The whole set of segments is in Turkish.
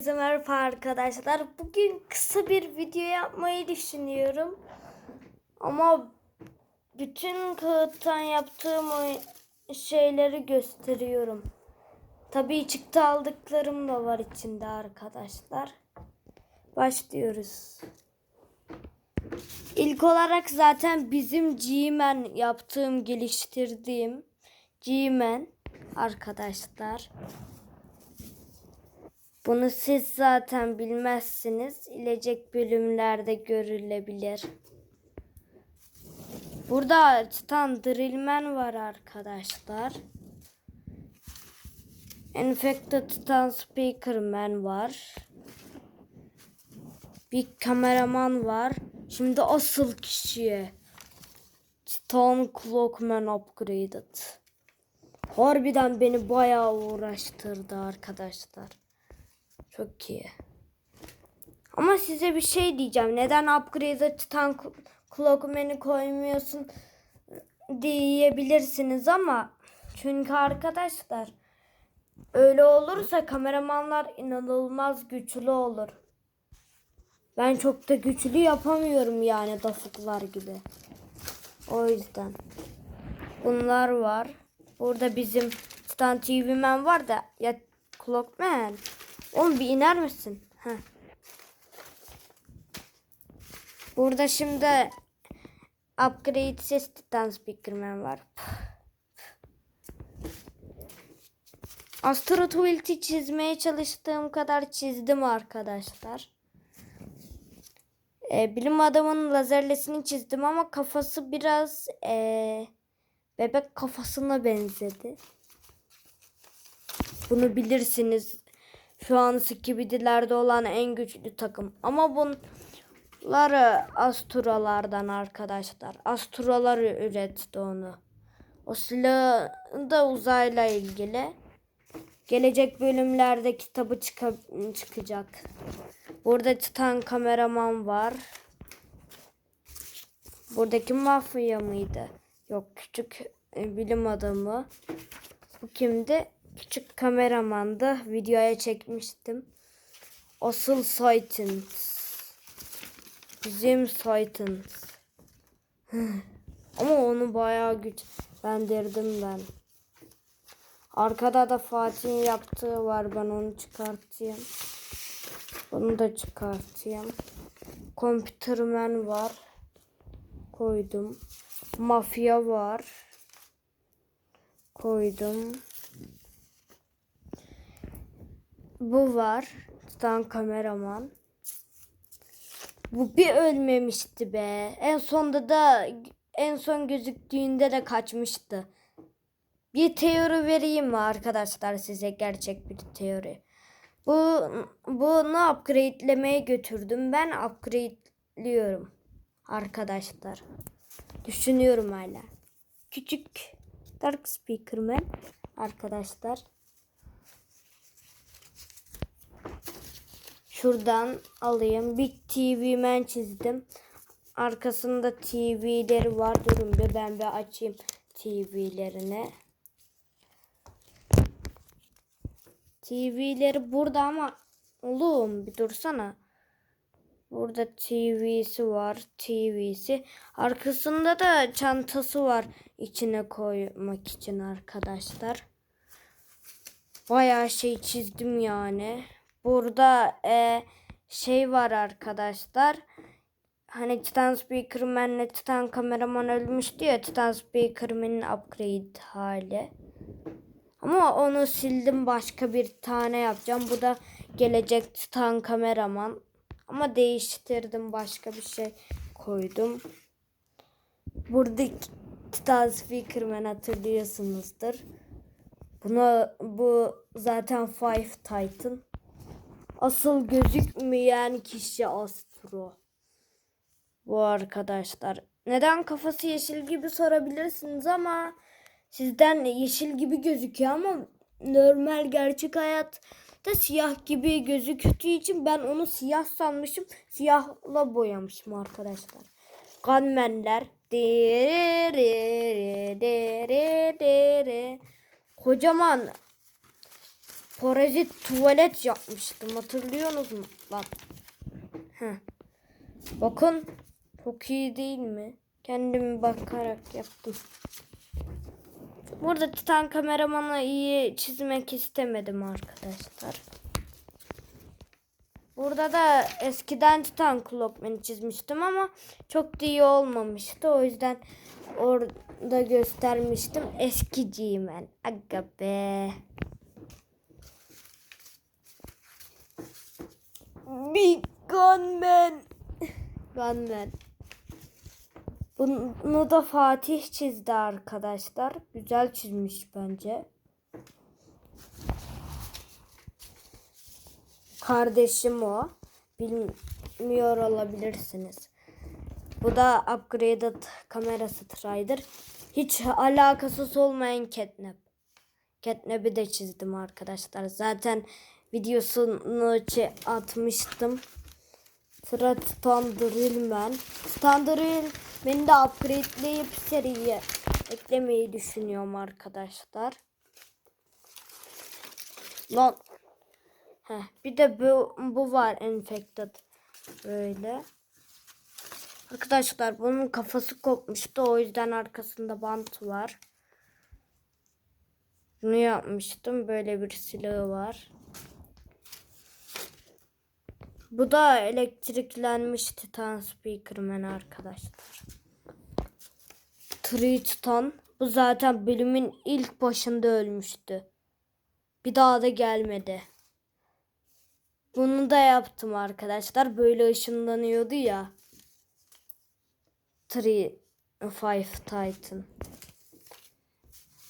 Herkese merhaba arkadaşlar. Bugün kısa bir video yapmayı düşünüyorum. Ama bütün kağıttan yaptığım şeyleri gösteriyorum. Tabii çıktı aldıklarım da var içinde arkadaşlar. Başlıyoruz. İlk olarak zaten bizim G-Man yaptığım, geliştirdiğim G-Man arkadaşlar. Bunu siz zaten bilmezsiniz. İlecek bölümlerde görülebilir. Burada Titan Drillman var arkadaşlar. Infected Titan Speakerman var. Bir kameraman var. Şimdi asıl kişiye. Titan Clockman Upgraded. Harbiden beni bayağı uğraştırdı arkadaşlar. Çok iyi. Ama size bir şey diyeceğim. Neden upgrade'e Titan Clockman'i koymuyorsun diyebilirsiniz ama çünkü arkadaşlar öyle olursa kameramanlar inanılmaz güçlü olur. Ben çok da güçlü yapamıyorum yani dafuklar gibi. O yüzden. Bunlar var. Burada bizim Titan TV Man var da ya Clockman. Oğlum bir iner misin? Heh. Burada şimdi upgrade Titan Speakerman var. Astro Tuvaleti çizmeye çalıştığım kadar çizdim arkadaşlar. Ee, bilim adamının lazerlesini çizdim ama kafası biraz ee, bebek kafasına benzedi. Bunu bilirsiniz. Şu an Skibidilerde olan en güçlü takım. Ama bunları Astralardan arkadaşlar. Astralar üretti onu. O silah da uzayla ilgili. Gelecek bölümlerde kitabı çıka- çıkacak. Burada Titan kameraman var. Buradaki mafya mıydı? Yok küçük e, bilim adamı. Bu kimdi? Küçük kameramandı. Videoya çekmiştim. Asıl Titans. Bizim Titans. Ama onu bayağı güçlendirdim ben. Arkada da Fatih'in yaptığı var. Ben onu çıkartayım. Bunu da çıkartayım. Computerman var. Koydum. Mafya var. Koydum. Bu var. Titan kameraman. Bu bir ölmemişti be. En sonda da en son gözüktüğünde de kaçmıştı. Bir teori vereyim mi arkadaşlar size gerçek bir teori. Bu bunu upgrade'lemeye götürdüm. Ben upgrade'liyorum arkadaşlar. Düşünüyorum hala. Küçük Dark Speakerman arkadaşlar. Şuradan alayım. Big TV Man çizdim. Arkasında TV'leri var. Durun bir ben bir açayım TV'lerini. TV'leri burada ama oğlum bir dursana. Burada TV'si var. TV'si. Arkasında da çantası var. içine koymak için arkadaşlar. Bayağı şey çizdim yani. Burada e, şey var arkadaşlar. Hani Titan Speakerman'le Titan kameraman ölmüştü ya. Titan Speakerman'in upgrade hali. Ama onu sildim başka bir tane yapacağım. Bu da gelecek Titan kameraman. Ama değiştirdim başka bir şey koydum. Buradaki Titan Speakerman hatırlıyorsunuzdur. Buna bu zaten Five Titan. Asıl gözükmeyen kişi Astro. Bu arkadaşlar. Neden kafası yeşil gibi sorabilirsiniz ama sizden yeşil gibi gözüküyor ama normal gerçek hayatta siyah gibi gözüktüğü için ben onu siyah sanmışım. Siyahla boyamışım arkadaşlar. Gunmenler. Kocaman parazit tuvalet yapmıştım. Hatırlıyorsunuz mu lan? Heh. Bakın çok iyi değil mi? Kendimi bakarak yaptım. Burada Titan kameramanı iyi çizmek istemedim arkadaşlar. Burada da eskiden Titan Clockman'ı çizmiştim ama çok da iyi olmamıştı. O yüzden orada göstermiştim. Eskiciyim ben. Aga be. Gunman. Gunman. Bunu da Fatih çizdi arkadaşlar. Güzel çizmiş bence. Kardeşim o. Bilmiyor olabilirsiniz. Bu da upgraded kamera strider. Hiç alakasız olmayan catnap. Catnap'i de çizdim arkadaşlar. Zaten videosunu atmıştım. Sıra Thunderman. Thunderman'i de upgradeleyip seriye eklemeyi düşünüyorum arkadaşlar. Lan. Heh, bir de bu, bu var infected. Böyle. Arkadaşlar bunun kafası kopmuştu. O yüzden arkasında bant var. Bunu yapmıştım. Böyle bir silahı var. Bu da elektriklenmiş Titan Speakerman arkadaşlar. Tree Titan. Bu zaten bölümün ilk başında ölmüştü. Bir daha da gelmedi. Bunu da yaptım arkadaşlar. Böyle ışınlanıyordu ya. Tree Five Titan.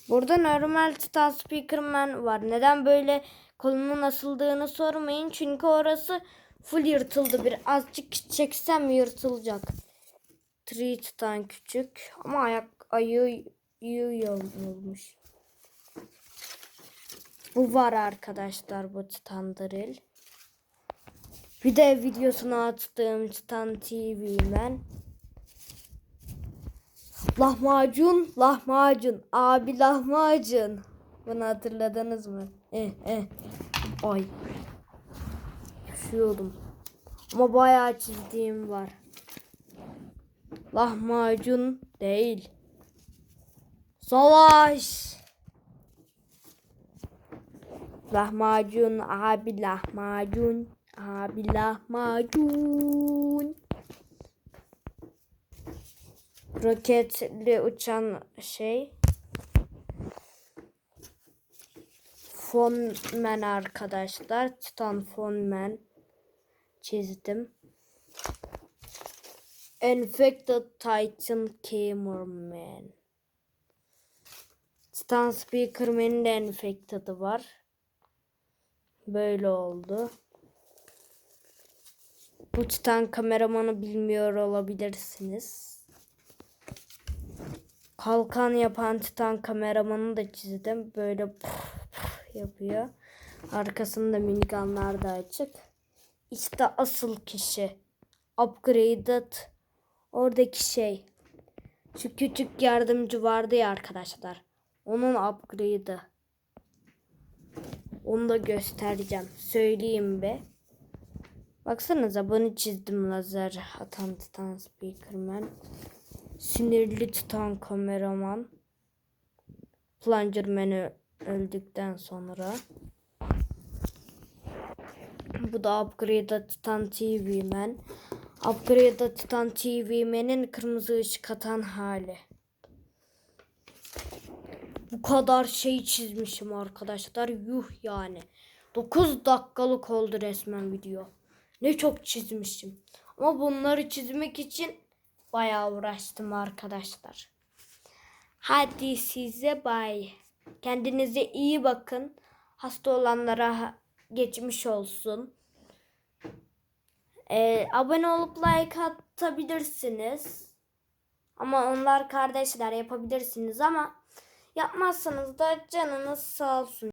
Burada normal Titan Speakerman var. Neden böyle kolunun asıldığını sormayın. Çünkü orası full yırtıldı. Bir azıcık çeksem yırtılacak. Tree Titan küçük ama ayak ayı iyi olmuş. Bu var arkadaşlar bu Titan Drill. Bir de videosunu attığım Titan TV ben. Lahmacun, lahmacun, abi lahmacun. Bunu hatırladınız mı? Eh eh. Ay. Düşüyordum. Ama bayağı çizdiğim var. Lahmacun değil. Savaş. Lahmacun, abi lahmacun, abi lahmacun. Roketli uçan şey. Fonman arkadaşlar. Titan Fonman çizdim. Infected Titan Cameraman. Titan Speakerman'in de Infected'ı var. Böyle oldu. Bu Titan kameramanı bilmiyor olabilirsiniz. Kalkan yapan Titan kameramanı da çizdim. Böyle puf puf yapıyor. Arkasında minigunlar da açık. İşte asıl kişi. Upgraded. Oradaki şey. Şu küçük yardımcı vardı ya arkadaşlar. Onun upgrade'ı. Onu da göstereceğim. Söyleyeyim be. Baksanıza bunu çizdim lazer atan titan speakerman. Sinirli tutan kameraman. Plungerman'ı öldükten sonra. Bu da Upgrade'da Titan TV Man. Upgrade'da Titan TV kırmızı ışık atan hali. Bu kadar şey çizmişim arkadaşlar. Yuh yani. 9 dakikalık oldu resmen video. Ne çok çizmişim. Ama bunları çizmek için bayağı uğraştım arkadaşlar. Hadi size bay. Kendinize iyi bakın. Hasta olanlara geçmiş olsun. Ee, abone olup like atabilirsiniz. Ama onlar kardeşler yapabilirsiniz ama yapmazsanız da canınız sağ olsun.